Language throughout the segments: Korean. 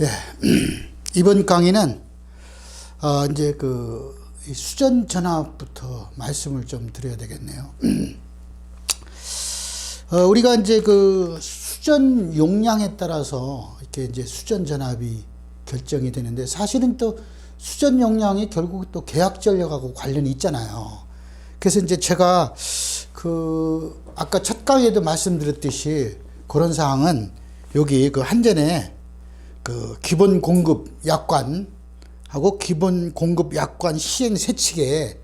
예. 이번 강의는 어 이제 그이 수전 전압부터 말씀을 좀 드려야 되겠네요. 어 우리가 이제 그 수전 용량에 따라서 이렇게 이제 수전 전압이 결정이 되는데 사실은 또 수전 용량이 결국 또 계약 전력하고 관련이 있잖아요. 그래서 이제 제가 그 아까 첫 강의에도 말씀드렸듯이 그런 사항은 여기 그 한전에 그 기본 공급 약관하고 기본 공급 약관 시행 세칙에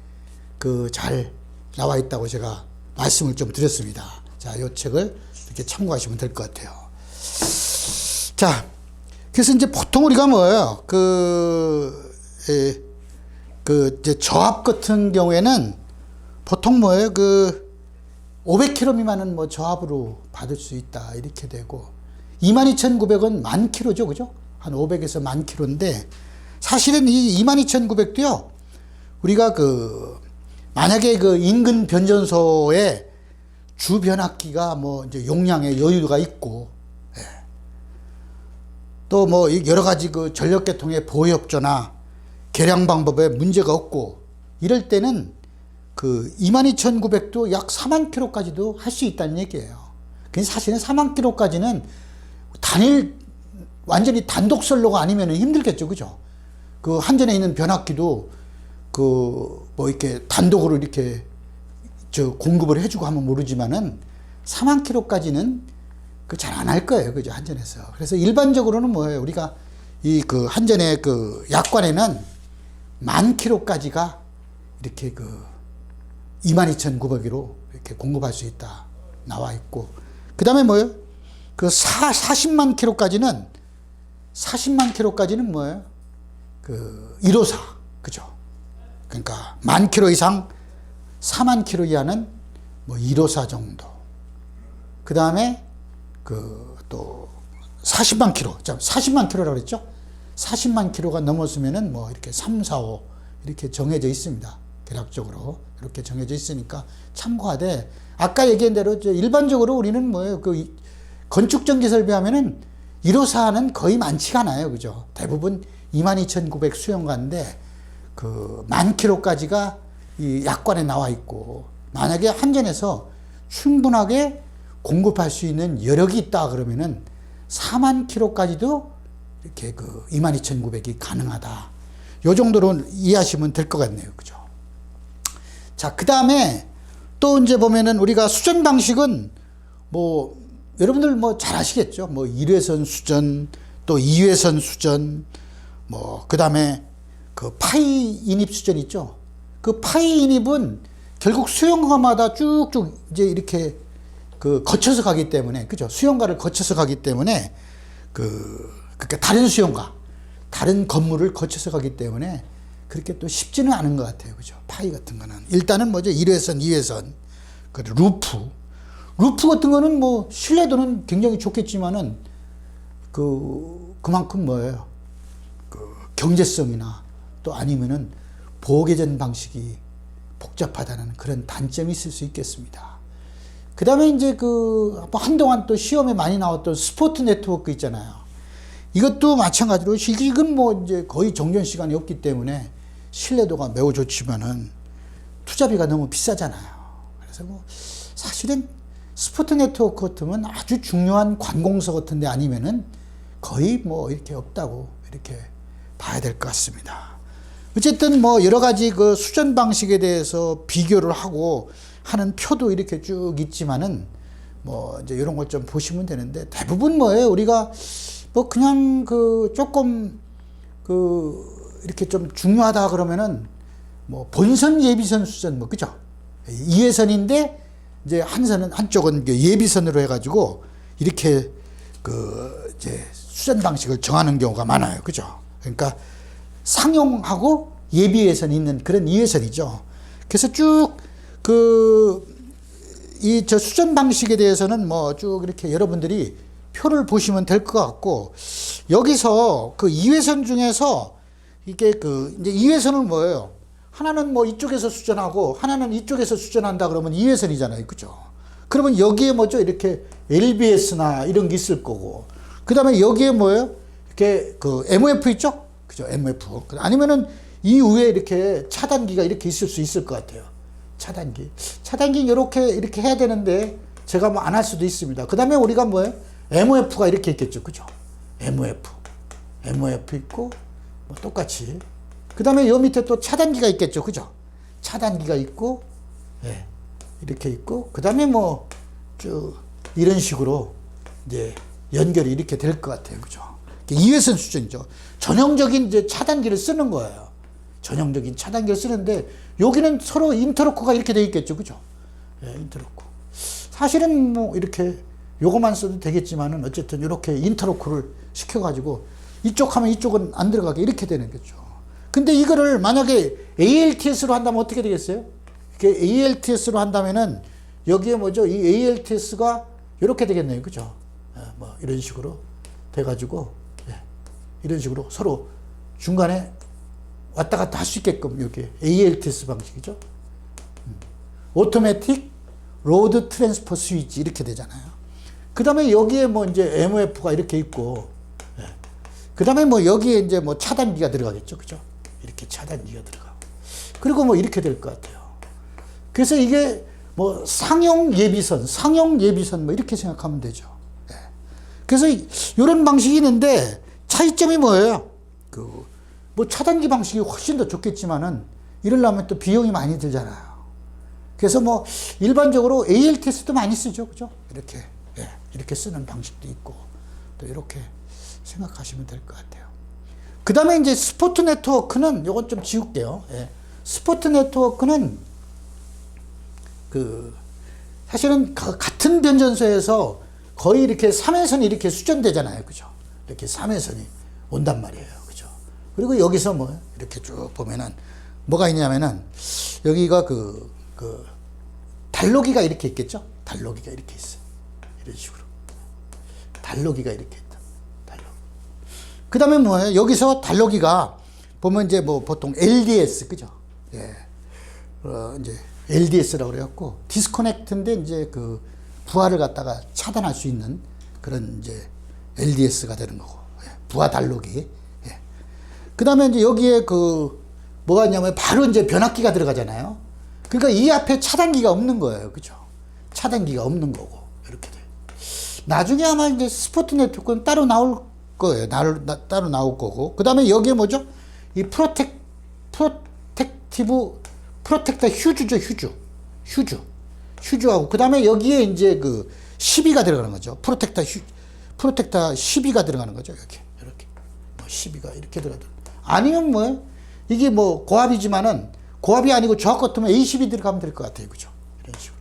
그 잘 나와 있다고 제가 말씀을 좀 드렸습니다. 자, 이 책을 이렇게 참고하시면 될 것 같아요. 자, 그래서 이제 보통 우리가 뭐예요? 그, 에, 그 이제 저압 같은 경우에는 보통 뭐예요? 그 500km 미만은 뭐 저압으로 받을 수 있다 이렇게 되고 22,900은 만 킬로죠, 그죠? 한 500에서 만 킬로인데 사실은 이 22,900도요. 우리가 그 만약에 그 인근 변전소에 주 변압기가 뭐 이제 용량의 여유가 있고 또뭐 여러 가지 그 전력 계통의 보호협조나 계량 방법에 문제가 없고 이럴 때는 그 22,900도 약 4만 킬로까지도 할 수 있다는 얘기예요. 그 사실은 4만 킬로까지는 단일 완전히 단독 선로가 아니면 힘들겠죠, 그죠? 그 한전에 있는 변압기도 그 뭐 이렇게 단독으로 이렇게 저 공급을 해주고 하면 모르지만은 4만 킬로까지는 그 잘 안 할 거예요, 그죠? 한전에서. 그래서 일반적으로는 뭐예요? 우리가 이 그 한전의 그 약관에는 만 킬로까지가 이렇게 그 22,900으로 이렇게 공급할 수 있다 나와 있고 그 다음에 뭐예요? 그 4, 40만 킬로까지는 40만 킬로까지는 뭐예요? 그 1호사 그죠? 그러니까 만 킬로 이상 4만 킬로 이하는 뭐 1호사 정도. 그 다음에 그 또 40만 킬로, 자 40만 킬로라고 그랬죠? 40만 킬로가 넘었으면은 뭐 이렇게 3, 4, 5 이렇게 정해져 있습니다. 대략적으로 이렇게 정해져 있으니까 참고하되 아까 얘기한 대로 일반적으로 우리는 뭐예요? 그 건축 전기 설비하면은 1호사는 거의 많지가 않아요. 그죠? 대부분 22,900 수용가인데 그 만 킬로까지가 이 약관에 나와 있고 만약에 한전에서 충분하게 공급할 수 있는 여력이 있다 그러면은 4만 킬로까지도 이렇게 그 22,900이 가능하다. 요 정도로 이해하시면 될 것 같네요. 그죠? 자, 그 다음에 또 이제 보면은 우리가 수전 방식은 뭐 여러분들 뭐 잘 아시겠죠? 뭐 1회선 수전, 또 2회선 수전, 뭐 그 다음에 그 파이 인입 수전 있죠? 그 파이 인입은 결국 수용가마다 쭉쭉 이제 이렇게 그 거쳐서 가기 때문에 그죠? 수용가를 거쳐서 가기 때문에 그 그러니까 다른 수용가, 다른 건물을 거쳐서 가기 때문에 그렇게 또 쉽지는 않은 것 같아요. 그죠? 파이 같은 거는. 일단은 뭐죠? 1회선, 2회선, 그 루프. 루프 같은 거는 뭐 신뢰도는 굉장히 좋겠지만은 그, 그만큼 뭐예요? 그 경제성이나 또 아니면은 보호개전 방식이 복잡하다는 그런 단점이 있을 수 있겠습니다. 그 다음에 이제 그 한동안 또 시험에 많이 나왔던 스포트 네트워크 있잖아요. 이것도 마찬가지로 이건 뭐 이제 거의 정전 시간이 없기 때문에 신뢰도가 매우 좋지만은 투자비가 너무 비싸잖아요. 그래서 뭐 사실은 스포트 네트워크 같으면 아주 중요한 관공서 같은 데 아니면은 거의 뭐 이렇게 없다고 이렇게 봐야 될 것 같습니다. 어쨌든 뭐 여러 가지 그 수전 방식에 대해서 비교를 하고 하는 표도 이렇게 쭉 있지만은 뭐 이제 이런 걸 좀 보시면 되는데 대부분 뭐예요? 우리가 뭐 그냥 그 조금 그 이렇게 좀 중요하다 그러면은 뭐 본선 예비선 수전 뭐 그죠? 이회선인데 이제 한선은 한쪽은 예비선으로 해가지고 이렇게 그 이제 수전 방식을 정하는 경우가 많아요. 그죠? 그러니까 상용하고 예비회선이 있는 그런 이회선이죠. 그래서 쭉 그 이 저 수전 방식에 대해서는 뭐 쭉 이렇게 여러분들이 표를 보시면 될 것 같고 여기서 그 이회선 중에서 이게 그 이제 이회선은 뭐예요? 하나는 뭐 이쪽에서 수전하고 하나는 이쪽에서 수전한다 그러면 이회선이잖아요. 그죠? 그러면 여기에 뭐죠? 이렇게 LBS나 이런 게 있을 거고. 그 다음에 여기에 뭐예요? 이렇게 그 MOF 있죠? 그죠? MOF. 아니면은 이 위에 이렇게 차단기가 이렇게 있을 수 있을 것 같아요. 차단기. 차단기 이렇게 이렇게 해야 되는데 제가 뭐 안 할 수도 있습니다. 그 다음에 우리가 뭐예요? MOF가 이렇게 있겠죠. 그죠? MOF. MOF 있고 뭐 똑같이. 그 다음에 요 밑에 또 차단기가 있겠죠. 그죠? 차단기가 있고 예. 이렇게 있고 그 다음에 뭐 쭉 이런 식으로 이제 연결이 이렇게 될 것 같아요. 그죠? 이회선 수준이죠. 전형적인 이제 차단기를 쓰는 거예요. 전형적인 차단기를 쓰는데 여기는 서로 인터로커가 이렇게 돼 있겠죠. 그죠? 예, 인터로커. 사실은 뭐 이렇게 요거만 써도 되겠지만은 어쨌든 이렇게 인터로커를 시켜가지고 이쪽 하면 이쪽은 안 들어가게 이렇게 되는 거죠. 근데 이거를 만약에 ALTS로 한다면 어떻게 되겠어요? 이게 ALTS로 한다면은 여기에 뭐죠? 이 ALTS가 이렇게 되겠네요. 그죠? 예, 뭐 이런 식으로 돼가지고 예, 이런 식으로 서로 중간에 왔다 갔다 할 수 있게끔 여기 ALTS 방식이죠. 오토매틱 로드 트랜스퍼 스위치 이렇게 되잖아요. 그 다음에 여기에 뭐 이제 MOF가 이렇게 있고, 그 다음에 뭐 여기에 이제 뭐 차단기가 들어가겠죠. 그죠? 이렇게 차단기가 들어가고. 그리고 뭐 이렇게 될 것 같아요. 그래서 이게 뭐 상용 예비선, 상용 예비선 뭐 이렇게 생각하면 되죠. 예. 그래서 이런 방식이 있는데 차이점이 뭐예요? 그 뭐 차단기 방식이 훨씬 더 좋겠지만은 이러려면 또 비용이 많이 들잖아요. 그래서 뭐 일반적으로 ALTS도 많이 쓰죠, 그죠? 이렇게 예, 이렇게 쓰는 방식도 있고 또 이렇게 생각하시면 될 것 같아요. 그 다음에 이제 스포트 네트워크는 이건 좀 지울게요. 예. 스포트 네트워크는 그 사실은 가- 같은 변전소에서 거의 이렇게 3회선이 이렇게 수전되잖아요, 그죠? 이렇게 3회선이 온단 말이에요, 그죠? 그리고 여기서 뭐 이렇게 쭉 보면은 뭐가 있냐면은 여기가 그, 그 달로기가 이렇게 있겠죠? 달로기가 이렇게 있어요. 이런 식으로. 달로기가 이렇게. 그 다음에 뭐예요? 여기서 달로기가 보면 이제 뭐 보통 LDS, 그죠? 예. 어, 이제 LDS라고 그래갖고 디스커넥트인데 이제 그 부하를 갖다가 차단할 수 있는 그런 이제 LDS가 되는 거고. 예. 부하 달로기. 예. 그 다음에 이제 여기에 그 뭐가 있냐면 바로 이제 변압기가 들어가잖아요. 그러니까 이 앞에 차단기가 없는 거예요. 그죠? 차단기가 없는 거고. 이렇게 돼. 나중에 아마 이제 스포트 네트워크는 따로 나올 거예요. 나, 나, 따로 나올 거고. 그 다음에 여기에 뭐죠? 이 프로텍, 프로텍티브, 프로텍터 휴즈죠, 휴즈. 휴즈. 휴즈하고. 그 다음에 여기에 이제 그 12가 들어가는 거죠. 프로텍터 휴, 프로텍터 12가 들어가는 거죠. 이렇게. 이렇게. 뭐 12가 이렇게 들어가든. 아니면 뭐, 이게 뭐 고압이지만은 고압이 아니고 저압 같으면 A12 들어가면 될 것 같아요. 그죠? 이런 식으로.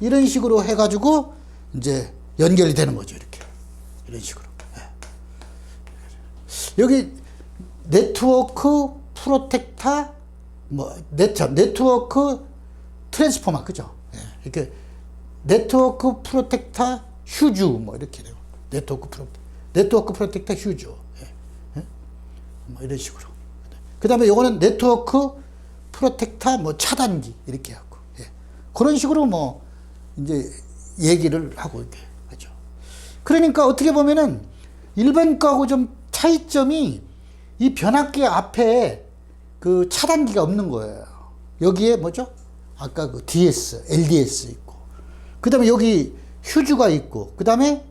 이런 식으로 해가지고 이제 연결이 되는 거죠. 이렇게. 이런 식으로. 예. 여기 네트워크 프로텍터 뭐 네트 네트워크 트랜스포머 그죠? 예. 이렇게 네트워크 프로텍터 휴즈 뭐 이렇게 돼요. 네트워크 프로 네트워크 프로텍터 휴즈. 예. 예? 뭐 이런 식으로. 그 다음에 요거는 네트워크 프로텍터 뭐 차단기 이렇게 하고 예. 그런 식으로 뭐 이제 얘기를 하고 이렇게. 그러니까 어떻게 보면은 일반 거하고 좀 차이점이 이 변압기 앞에 그 차단기가 없는 거예요. 여기에 뭐죠? 아까 그 DS, LDS 있고, 그 다음에 여기 휴즈가 있고, 그 다음에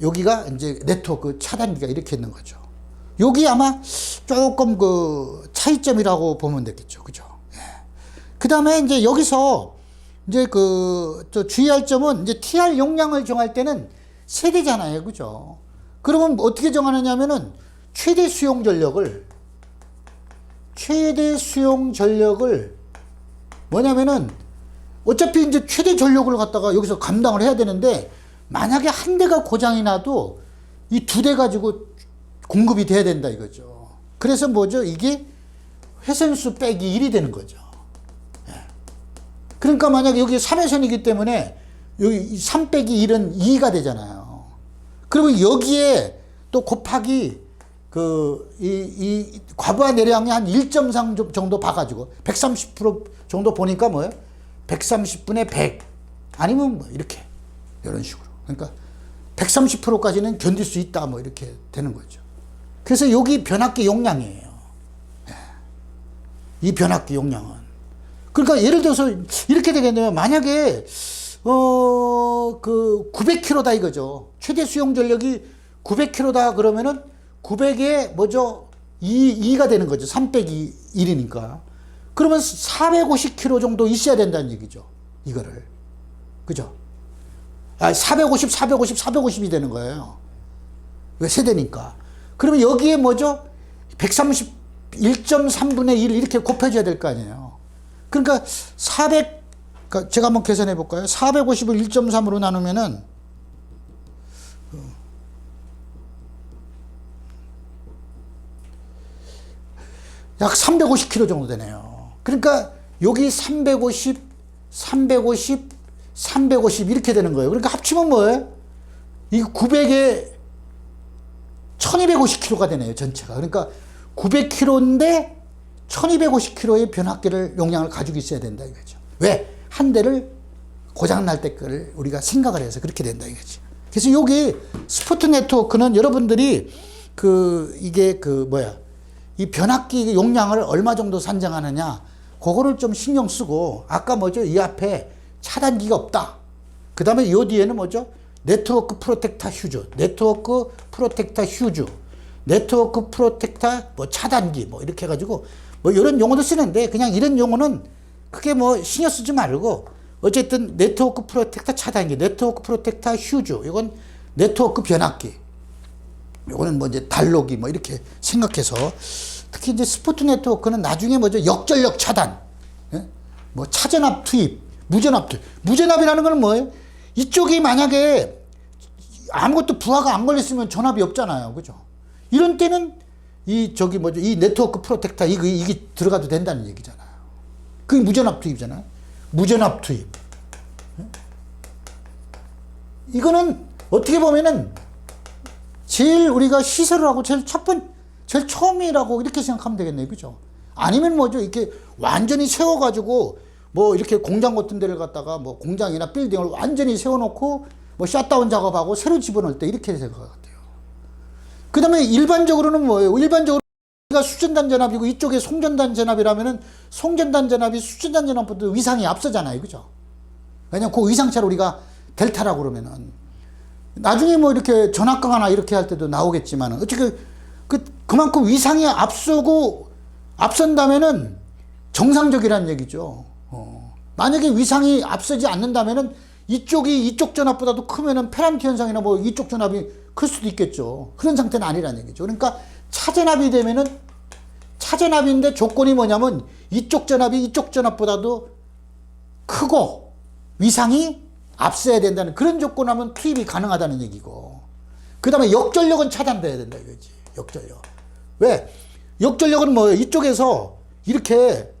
여기가 이제 네트워크 차단기가 이렇게 있는 거죠. 여기 아마 조금 그 차이점이라고 보면 되겠죠. 그죠? 예. 그 다음에 이제 여기서 이제 그, 저 주의할 점은 이제 TR 용량을 정할 때는 세대잖아요. 그죠? 그러면 어떻게 정하느냐면은 최대 수용 전력을, 최대 수용 전력을 뭐냐면은 어차피 이제 최대 전력을 갖다가 여기서 감당을 해야 되는데 만약에 한 대가 고장이 나도 이 두 대 가지고 공급이 돼야 된다 이거죠. 그래서 뭐죠? 이게 회선수 빼기 1이 되는 거죠. 예. 그러니까 만약에 여기 3회선이기 때문에 여기 3 빼기 1은 2가 되잖아요. 그러면 여기에 또 곱하기 그, 이, 이, 과부하 내량이 한 1.3 정도 봐가지고 130% 정도 보니까 뭐예요? 130분의 100. 아니면 뭐 이렇게. 이런 식으로. 그러니까 130%까지는 견딜 수 있다 뭐 이렇게 되는 거죠. 그래서 여기 변압기 용량이에요. 예. 이 변압기 용량은. 그러니까 예를 들어서 이렇게 되겠네요. 만약에 어 그 900kg다 이거죠. 최대 수용 전력이 900kg다 그러면은 900에 뭐죠? 2, 2가 되는 거죠. 3 빼기 1이니까. 그러면 450kg 정도 있어야 된다는 얘기죠. 이거를. 그죠? 아, 450, 450, 450이 되는 거예요. 왜 세대니까. 그러면 여기에 뭐죠? 131.3분의 1 이렇게 곱해줘야 될 거 아니에요. 그러니까 400, 그러니까 제가 한번 계산해 볼까요? 450을 1.3으로 나누면은 약 350kg 정도 되네요. 그러니까 여기 350, 350, 350 이렇게 되는 거예요. 그러니까 합치면 뭐예요? 이 900에 1250kg가 되네요. 전체가. 그러니까 900kg인데 1250kg의 변압기를 용량을 가지고 있어야 된다 이거죠. 왜? 한 대를 고장 날 때를 우리가 생각을 해서 그렇게 된다 이거지. 그래서 여기 스포트 네트워크는 여러분들이 그 이게 그 뭐야 이 변압기 용량을 얼마 정도 산정하느냐 그거를 좀 신경 쓰고 아까 뭐죠 이 앞에 차단기가 없다. 그 다음에 요 뒤에는 뭐죠 네트워크 프로텍터 휴즈, 네트워크 프로텍터 휴즈, 네트워크 프로텍터 뭐 차단기 뭐 이렇게 해가지고 뭐 이런 용어도 쓰는데 그냥 이런 용어는 크게 뭐 신경 쓰지 말고 어쨌든 네트워크 프로텍터 차단기, 네트워크 프로텍터 휴즈 이건 네트워크 변압기 요거는 뭐 이제 달로기 뭐 이렇게 생각해서 특히 이제 스포트 네트워크는 나중에 뭐죠 역전력 차단, 예? 뭐 차전압 투입, 무전압 투입, 무전압이라는 거는 뭐예요? 이쪽이 만약에 아무것도 부하가 안 걸렸으면 전압이 없잖아요, 그죠? 이런 때는 이 저기 뭐죠 이 네트워크 프로텍터 이게 이게 들어가도 된다는 얘기잖아요. 그게 무전압 투입이잖아요. 무전압 투입. 예? 이거는 어떻게 보면은 제일 우리가 시설을 하고 제일 첫 번, 제일 처음이라고 이렇게 생각하면 되겠네요. 그죠? 아니면 뭐죠? 이렇게 완전히 세워가지고 뭐 이렇게 공장 같은 데를 갖다가 뭐 공장이나 빌딩을 완전히 세워놓고 뭐 샷다운 작업하고 새로 집어넣을 때 이렇게 생각할 것 같아요. 그 다음에 일반적으로는 뭐예요? 일반적으로 가 수전단 전압이고 이쪽에 송전단 전압이라면은 송전단 전압이 수전단 전압보다 위상이 앞서잖아요. 그죠? 왜냐면 그 위상차를 우리가 델타라고 그러면은 나중에 뭐 이렇게 전압강화나 이렇게 할 때도 나오겠지만 어떻게 그 그만큼 위상이 앞서고 앞선다면은 정상적이라는 얘기죠. 어. 만약에 위상이 앞서지 않는다면은 이쪽이 이쪽 전압보다도 크면은 페란티 현상이나 뭐 이쪽 전압이 클 수도 있겠죠. 그런 상태는 아니라는 얘기죠. 그러니까 차전압이 되면은 차전압인데 조건이 뭐냐면 이쪽 전압이 이쪽 전압보다도 크고 위상이 앞서야 된다는 그런 조건 하면 투입이 가능하다는 얘기고. 그 다음에 역전력은 차단돼야 된다 이거지. 역전력. 왜? 역전력은 뭐예요? 이쪽에서 이렇게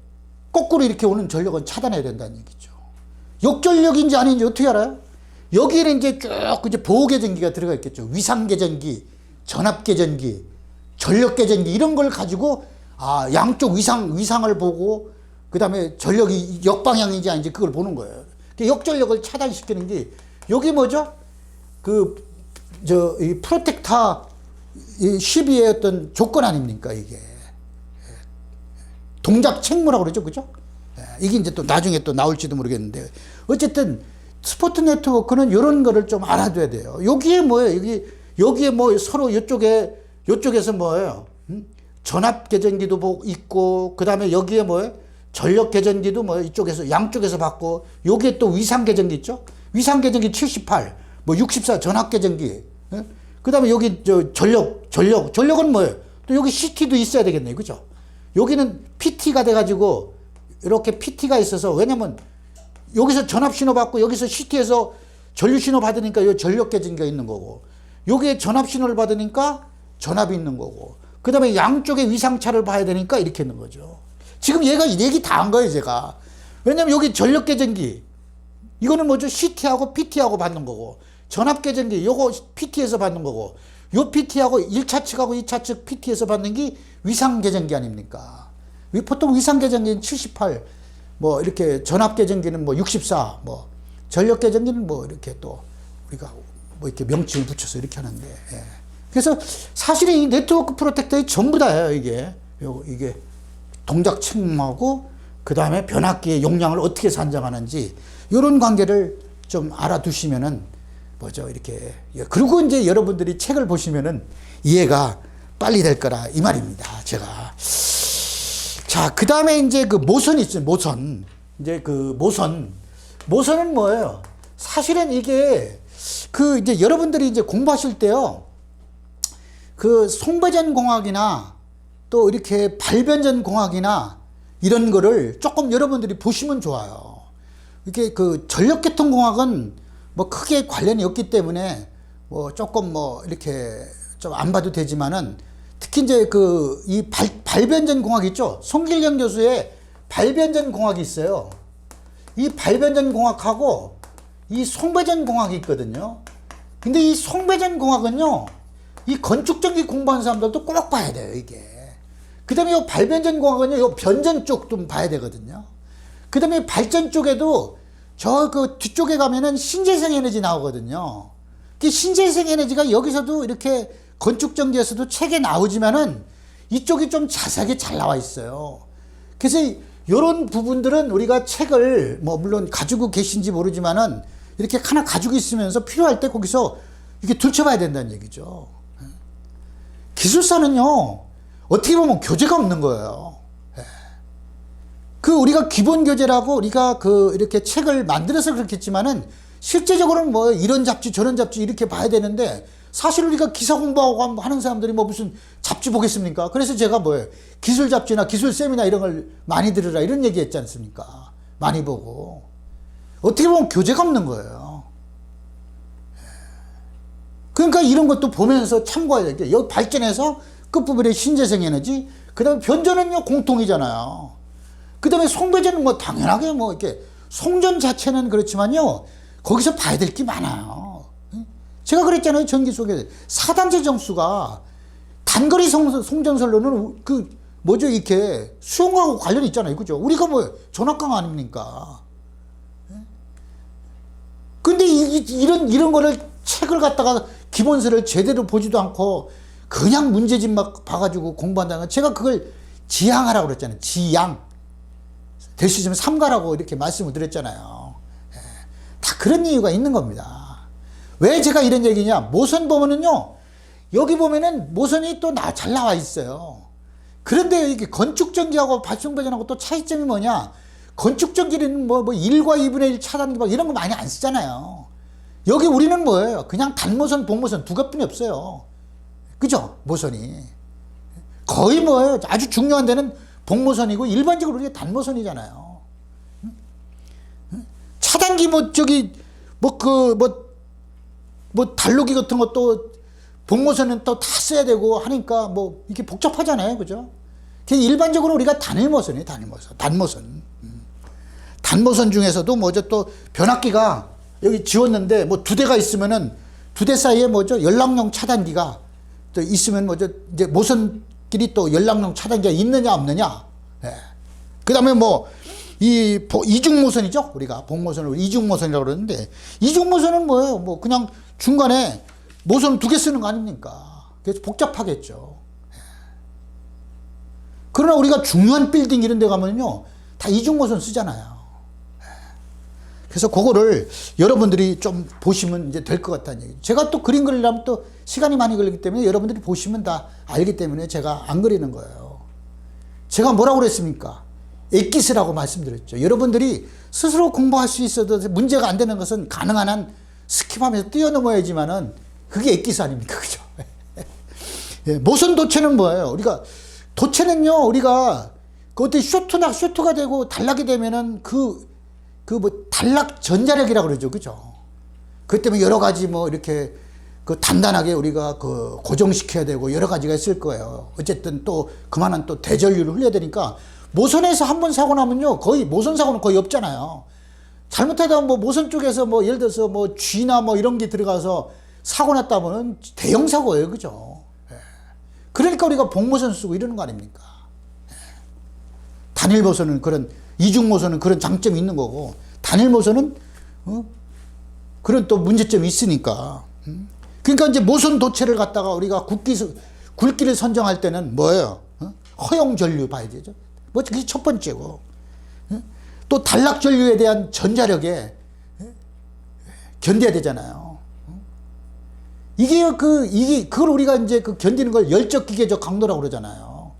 거꾸로 이렇게 오는 전력은 차단해야 된다는 얘기죠. 역전력인지 아닌지 어떻게 알아요? 여기에는 이제 쭉 이제 보호개전기가 들어가 있겠죠. 위상개전기, 전압개전기, 전력개전기 이런 걸 가지고 아 양쪽 위상 위상을 보고 그 다음에 전력이 역방향인지 아닌지 그걸 보는 거예요. 그 역전력을 차단시키는 게 여기 뭐죠? 그 저 이 프로텍터 이 시비의 어떤 조건 아닙니까 이게 동작 책무라고 그러죠, 그죠? 예, 이게 이제 또 나중에 또 나올지도 모르겠는데 어쨌든 스포트 네트워크는 이런 거를 좀 알아둬야 돼요. 여기에 뭐예요? 여기 여기에 뭐 서로 이쪽에 이쪽에서 뭐예요? 음? 전압 계전기도 뭐 있고 그 다음에 여기에 뭐예요? 전력 계전기도 뭐 이쪽에서 양쪽에서 받고 여기에 또 위상 계전기 있죠? 위상 계전기 78, 뭐 64 전압 계전기. 예? 그 다음에 여기 저 전력 전력 전력은 뭐예요? 또 여기 CT도 있어야 되겠네요, 그죠? 여기는 PT가 돼가지고 이렇게 PT가 있어서 왜냐면 여기서 전압 신호 받고 여기서 CT에서 전류 신호 받으니까 이 전력 계전기가 있는 거고 여기에 전압 신호를 받으니까 전압이 있는 거고 그 다음에 양쪽에 위상차를 봐야 되니까 이렇게 있는 거죠. 지금 얘가 얘기 다 한 거예요, 제가. 왜냐면 여기 전력 계전기 이거는 뭐죠? CT하고 PT하고 받는 거고 전압 계전기 요거 PT에서 받는 거고 요 PT하고 1차 측하고 2차 측 PT에서 받는 게 위상 계전기 아닙니까? 보통 위상 계전기는 78, 뭐 이렇게 전압 계전기는 뭐 64, 뭐 전력 계전기는 뭐 이렇게 또 우리가 뭐 이렇게 명칭을 붙여서 이렇게 하는데. 예. 그래서 사실은 이 네트워크 프로텍터의 전부 다예요, 이게. 요, 이게 동작 책무하고 그 다음에 변압기의 용량을 어떻게 산정하는지 이런 관계를 좀 알아두시면은 뭐죠 이렇게. 예, 그리고 이제 여러분들이 책을 보시면은 이해가 빨리 될 거라 이 말입니다 제가. 자 그 다음에 이제 그 모선이 있어요 모선. 이제 그 모선. 모선은 뭐예요? 사실은 이게 그 이제 여러분들이 이제 공부하실 때요 그 송배전 공학이나 또 이렇게 발변전 공학이나 이런 거를 조금 여러분들이 보시면 좋아요. 이게 그 전력계통 공학은 뭐 크게 관련이 없기 때문에 뭐 조금 뭐 이렇게 좀 안 봐도 되지만은 특히 이제 그 이 발변전 공학 있죠. 송길영 교수의 발변전 공학이 있어요. 이 발변전 공학하고 이 송배전 공학이 있거든요. 근데 이 송배전 공학은요. 이 건축전기 공부하는 사람들도 꼭 봐야 돼요, 이게. 그 다음에 이 발변전 공학은요, 이 변전 쪽 좀 봐야 되거든요. 그 다음에 발전 쪽에도 저 그 뒤쪽에 가면은 신재생 에너지 나오거든요. 그 신재생 에너지가 여기서도 이렇게 건축전기에서도 책에 나오지만은 이쪽이 좀 자세하게 잘 나와 있어요. 그래서 이런 부분들은 우리가 책을 뭐 물론 가지고 계신지 모르지만은 이렇게 하나 가지고 있으면서 필요할 때 거기서 이렇게 들춰봐야 된다는 얘기죠. 기술사는요, 어떻게 보면 교재가 없는 거예요. 예. 그 우리가 기본 교재라고 우리가 그 이렇게 책을 만들어서 그렇겠지만은 실제적으로는 뭐 이런 잡지 저런 잡지 이렇게 봐야 되는데 사실 우리가 기사 공부하고 하는 사람들이 뭐 무슨 잡지 보겠습니까? 그래서 제가 뭐예요? 기술 잡지나 기술 세미나 이런 걸 많이 들으라 이런 얘기 했지 않습니까? 많이 보고. 어떻게 보면 교재가 없는 거예요. 예. 그러니까 이런 것도 보면서 참고해야 돼. 여기 발전해서 끝부분에 신재생 에너지, 그 다음에 변전은요, 공통이잖아요. 그 다음에 송배전은 뭐 당연하게 뭐 이렇게 송전 자체는 그렇지만요, 거기서 봐야 될 게 많아요. 제가 그랬잖아요, 전기 속에. 4단체 정수가 단거리 송, 송전설로는 그, 뭐죠, 이렇게 수용하고 관련이 있잖아요. 그죠? 우리가 뭐 전압강 아닙니까? 근데 이, 이런, 이런 거를 책을 갖다가 기본서를 제대로 보지도 않고 그냥 문제집 막 봐가지고 공부한다는 제가 그걸 지향하라고 그랬잖아요. 지향. 될 수 있으면 삼가라고 이렇게 말씀을 드렸잖아요. 예. 다 그런 이유가 있는 겁니다. 왜 제가 이런 얘기냐? 모선 보면은요, 여기 보면은 모선이 또 잘 나와 있어요. 그런데 이게 건축전기하고 발송배전하고 또 차이점이 뭐냐? 건축전기는 뭐, 뭐 1과 2분의 1 차단기 막 이런 거 많이 안 쓰잖아요. 여기 우리는 뭐예요? 그냥 단모선, 복모선 두 개뿐이 없어요. 그죠? 모선이. 거의 뭐예요? 아주 중요한 데는 복모선이고 일반적으로 우리가 단모선이잖아요. 차단기 뭐 저기 뭐 그 뭐 뭐 달로기 같은 것도 복모선은 또 다 써야 되고 하니까 뭐 이게 복잡하잖아요. 그죠? 일반적으로 우리가 단일모선이에요. 단일모선. 단모선. 단모선 중에서도 뭐죠 또 변압기가 여기 지웠는데 뭐 두 대가 있으면은 두 대 사이에 뭐죠 연락용 차단기가 또 있으면 뭐죠 이제 모선끼리 또 연락용 차단기가 있느냐 없느냐. 예. 그다음에 뭐 이 이중 모선이죠? 우리가 복모선을 이중 모선이라고 그러는데 이중 모선은 뭐예요? 뭐 그냥 중간에 모선 두 개 쓰는 거 아닙니까? 그래서 복잡하겠죠. 예. 그러나 우리가 중요한 빌딩 이런 데 가면요 다 이중 모선 쓰잖아요 그래서 그거를 여러분들이 좀 보시면 이제 될 것 같다는 얘기. 제가 또 그림 그리려면 또 시간이 많이 걸리기 때문에 여러분들이 보시면 다 알기 때문에 제가 안 그리는 거예요. 제가 뭐라고 그랬습니까? 액기스라고 말씀드렸죠. 여러분들이 스스로 공부할 수 있어도 문제가 안 되는 것은 가능한 한 스킵하면서 뛰어넘어야지만은 그게 액기스 아닙니까? 그죠? 예, 모선 도체는 뭐예요? 우리가 도체는요, 우리가 그 어떻게 쇼트나 쇼트가 되고 단락이 되면은 그 그 뭐 단락 전자력이라고 그러죠. 그죠? 그 때문에 여러 가지 뭐 이렇게 그 단단하게 우리가 그 고정시켜야 되고 여러 가지가 있을 거예요. 어쨌든 또 그만한 또 대전류를 흘려야 되니까 모선에서 한 번 사고 나면요. 거의 모선 사고는 거의 없잖아요. 잘못하다 뭐 모선 쪽에서 뭐 예를 들어서 뭐 쥐나 뭐 이런 게 들어가서 사고 났다면 대형 사고예요. 그죠? 예. 그러니까 우리가 복모선 쓰고 이러는 거 아닙니까? 예. 단일 모선은 그런 이중 모선은 그런 장점이 있는 거고 단일 모선은 어? 그런 또 문제점이 있으니까 음? 그러니까 이제 모선 도체를 갖다가 우리가 굵기, 굵기를 선정할 때는 뭐예요? 어? 허용 전류 봐야 되죠. 뭐 그게 첫 번째고. 어? 또 단락 전류에 대한 전자력에 어? 견뎌야 되잖아요. 어? 이게 그 이게 그걸 우리가 이제 그 견디는 걸 열적 기계적 강도라고 그러잖아요.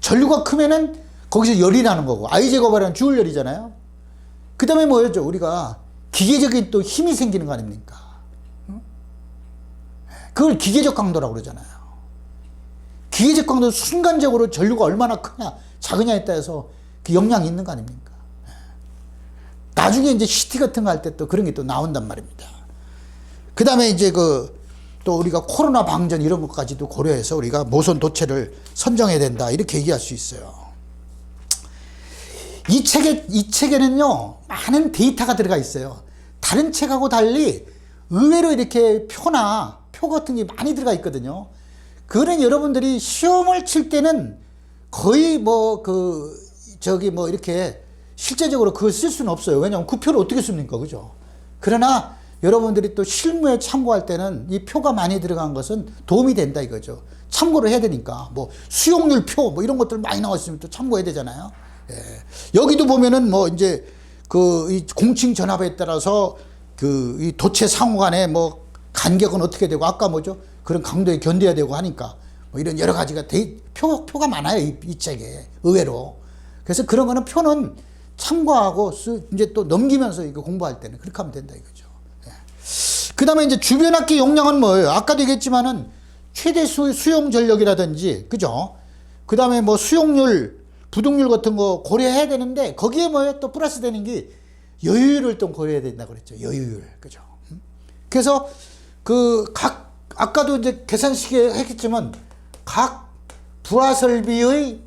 전류가 크면은 거기서 열이 나는 거고 제곱하는 주울열이잖아요. 그 다음에 뭐였죠? 우리가 기계적인 또 힘이 생기는 거 아닙니까? 응? 그걸 기계적 강도라고 그러잖아요. 기계적 강도 순간적으로 전류가 얼마나 크냐 작으냐에 따라서 그 영향이 있는 거 아닙니까? 나중에 이제 CT 같은 거 할 때 또 그런 게 또 나온단 말입니다. 그 다음에 이제 그 또 우리가 코로나 방전 이런 것까지도 고려해서 우리가 모선 도체를 선정해야 된다 이렇게 얘기할 수 있어요. 이 책에 이 책에는요 많은 데이터가 들어가 있어요. 다른 책하고 달리 의외로 이렇게 표나 표 같은 게 많이 들어가 있거든요. 그는 여러분들이 시험을 칠 때는 거의 뭐 그 저기 뭐 이렇게 실제적으로 그걸 쓸 수는 없어요. 왜냐하면 그 표를 어떻게 씁니까, 그죠? 그러나 여러분들이 또 실무에 참고할 때는 이 표가 많이 들어간 것은 도움이 된다 이거죠. 참고를 해야 되니까 뭐 수용률 표 뭐 이런 것들 많이 나와 있으면 또 참고해야 되잖아요. 예. 여기도 보면은 뭐 이제 그이 공칭 전압에 따라서 그이 도체 상호 간에 뭐 간격은 어떻게 되고 아까 뭐죠? 그런 강도에 견뎌야 되고 하니까 뭐 이런 여러 가지가 데, 표, 표가 많아요. 이, 이 책에. 의외로. 그래서 그런 거는 표는 참고하고 쓰, 이제 또 넘기면서 이거 공부할 때는 그렇게 하면 된다 이거죠. 그 다음에 이제 주변 악기 용량은 뭐예요? 아까도 얘기했지만은 최대 수, 수용 전력이라든지, 그죠? 그 다음에 뭐 수용률, 부동률 같은 거 고려해야 되는데, 거기에 뭐예요? 또 플러스 되는 게 여유율을 또 고려해야 된다고 그랬죠. 여유율. 그죠? 음? 그래서 그 각, 아까도 이제 계산식에 했겠지만, 각 부하 설비의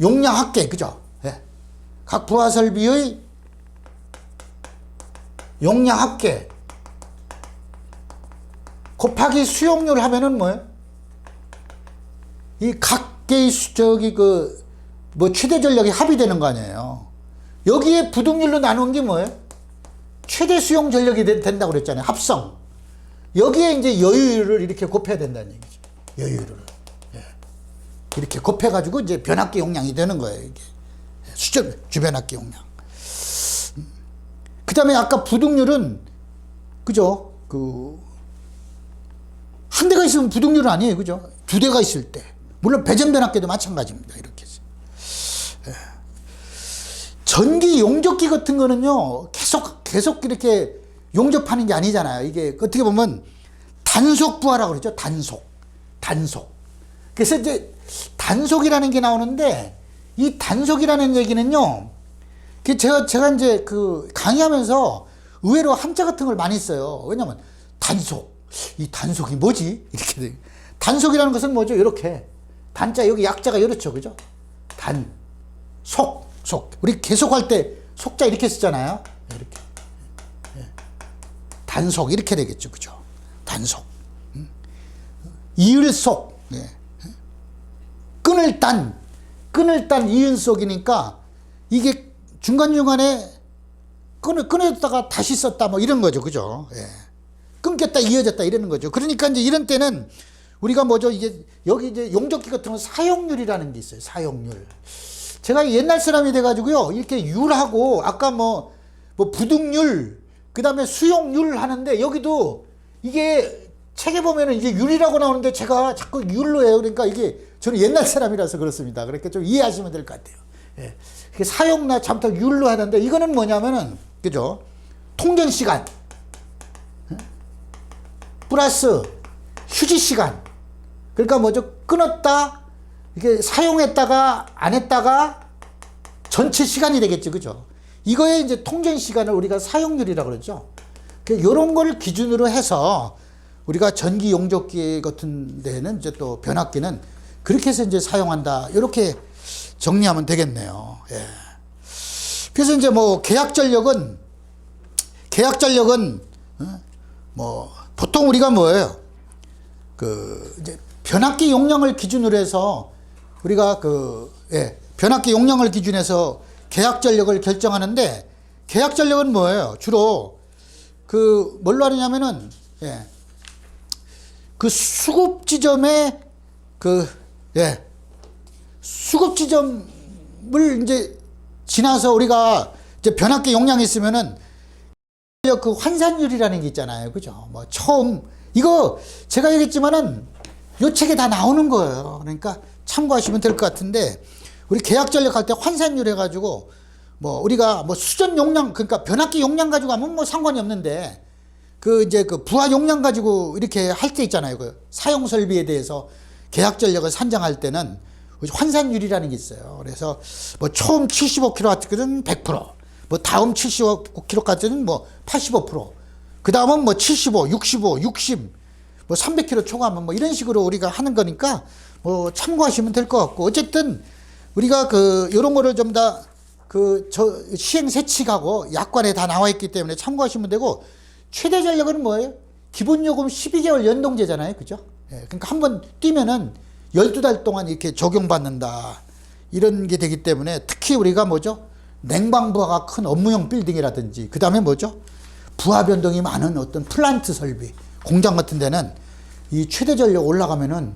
용량 합계, 그죠? 예. 각 부하 설비의 용량 합계. 곱하기 수용률 하면은 뭐예요? 이 각개의 수- 저기 그 뭐 최대 전력이 합의되는 거 아니에요. 여기에 부동률로 나눈 게 뭐예요? 최대 수용 전력이 되- 된다고 그랬잖아요. 합성. 여기에 이제 여유를 이렇게 곱해야 된다는 얘기죠. 여유를. 예. 이렇게 곱해가지고 이제 변압기 용량이 되는 거예요. 이게. 수점, 주변압기 용량. 그 다음에 아까 부동률은, 그죠? 그, 한 대가 있으면 부동률은 아니에요. 그죠? 두 대가 있을 때. 물론 배전 변압기도 마찬가지입니다. 이렇게 해서. 예. 전기 용접기 같은 거는요, 계속, 계속 이렇게 용접하는 게 아니잖아요. 이게 어떻게 보면 단속 부하라고 그러죠. 단속. 단속. 그래서 이제 단속이라는 게 나오는데 이 단속이라는 얘기는요, 그 제가, 제가 이제 그 강의하면서 의외로 한자 같은 걸 많이 써요. 왜냐면 단속. 이 단속이 뭐지? 이렇게 돼. 단속이라는 것은 뭐죠? 이렇게. 단자, 여기 약자가 이렇죠. 그죠? 단. 속. 속. 우리 계속 할 때 속자 이렇게 쓰잖아요. 이렇게. 예. 단속. 이렇게 되겠죠. 그죠? 단속. 음. 이을속. 예. 끈을 딴. 끈을 딴 이은 속이니까 이게 중간중간에 끊어, 끊었다가 다시 썼다 뭐 이런 거죠. 그죠? 예. 끊겼다 이어졌다 이러는 거죠. 그러니까 이제 이런 때는 우리가 뭐죠? 이게 여기 이제 용접기 같은 건 사용률이라는 게 있어요. 사용률. 제가 옛날 사람이 돼가지고요. 이렇게 율하고 아까 뭐, 뭐 부등률, 그 다음에 수용률 하는데 여기도 이게 책에 보면은 이게 율이라고 나오는데 제가 자꾸 율로 해요. 그러니까 이게 저는 옛날 사람이라서 그렇습니다. 그러니까 좀 이해하시면 될 것 같아요. 예. 사용나 잠깐 율로 하는데 이거는 뭐냐면은 그죠? 통전 시간 플러스 휴지 시간. 그러니까 뭐죠? 끊었다 이게 사용했다가 안 했다가 전체 시간이 되겠죠. 그죠? 이거에 이제 통전 시간을 우리가 사용률이라고 그러죠. 이런 걸 기준으로 해서 우리가 전기 용접기 같은 데는 이제 또 변압기는 그렇게 해서 이제 사용한다. 이렇게 정리하면 되겠네요. 예. 그래서 이제 뭐 계약 전력은 계약 전력은 어? 뭐 보통 우리가 뭐예요? 그 이제 변압기 용량을 기준으로 해서 우리가 그 예, 변압기 용량을 기준해서 계약 전력을 결정하는데 계약 전력은 뭐예요? 주로 그 뭘로 하느냐면은 예, 그 수급 지점에 그, 예, 수급 지점을 이제 지나서 우리가 이제 변압기 용량이 있으면은 그 환산율이라는 게 있잖아요. 그죠? 뭐 처음 이거 제가 얘기했지만은 요 책에 다 나오는 거예요. 그러니까 참고하시면 될 것 같은데 우리 계약 전력 할때 환산율 해 가지고 뭐 우리가 뭐 수전 용량 그러니까 변압기 용량 가지고 하면 뭐 상관이 없는데 그 이제 그 부하 용량 가지고 이렇게 할 때 있잖아요. 그 사용 설비에 대해서 계약 전력을 산정할 때는 환산율이라는 게 있어요. 그래서 뭐 처음 75kW는 100%, 뭐 다음 75kW까지는 뭐 85%, 그 다음은 뭐 75, 65, 60, 뭐 300kW 초과하면 뭐 이런 식으로 우리가 하는 거니까 뭐 참고하시면 될 것 같고 어쨌든 우리가 그 이런 거를 좀 다 그 저 시행 세칙하고 약관에 다 나와 있기 때문에 참고하시면 되고 최대 전력은 뭐예요? 기본 요금 12개월 연동제잖아요. 그죠? 예, 그러니까 한 번 뛰면은 12달 동안 이렇게 적용받는다. 이런 게 되기 때문에 특히 우리가 뭐죠? 냉방부하가 큰 업무용 빌딩이라든지 그 다음에 뭐죠? 부하 변동이 많은 어떤 플란트 설비, 공장 같은 데는 이 최대 전력 올라가면은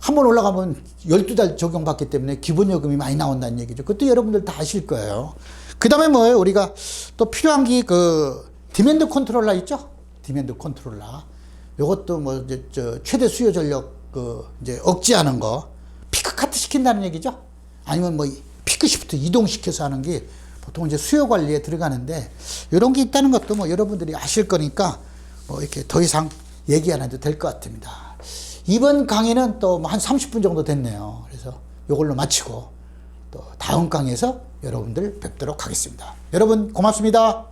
한 번 올라가면 12달 적용받기 때문에 기본 요금이 많이 나온다는 얘기죠. 그것도 여러분들 다 아실 거예요. 그 다음에 뭐예요? 우리가 또 필요한 게 그 디맨드 컨트롤러 있죠? 디맨드 컨트롤러. 요것도 뭐 이제 저 최대 수요 전력 그 이제 억제하는 거 피크 카트 시킨다는 얘기죠. 아니면 뭐 피크 시프트 이동시켜서 하는 게 보통 이제 수요 관리에 들어가는데 이런 게 있다는 것도 뭐 여러분들이 아실 거니까 뭐 이렇게 더 이상 얘기 안 해도 될 것 같습니다. 이번 강의는 또 한 30분 정도 됐네요. 그래서 이걸로 마치고 또 다음 강의에서 여러분들 뵙도록 하겠습니다. 여러분 고맙습니다.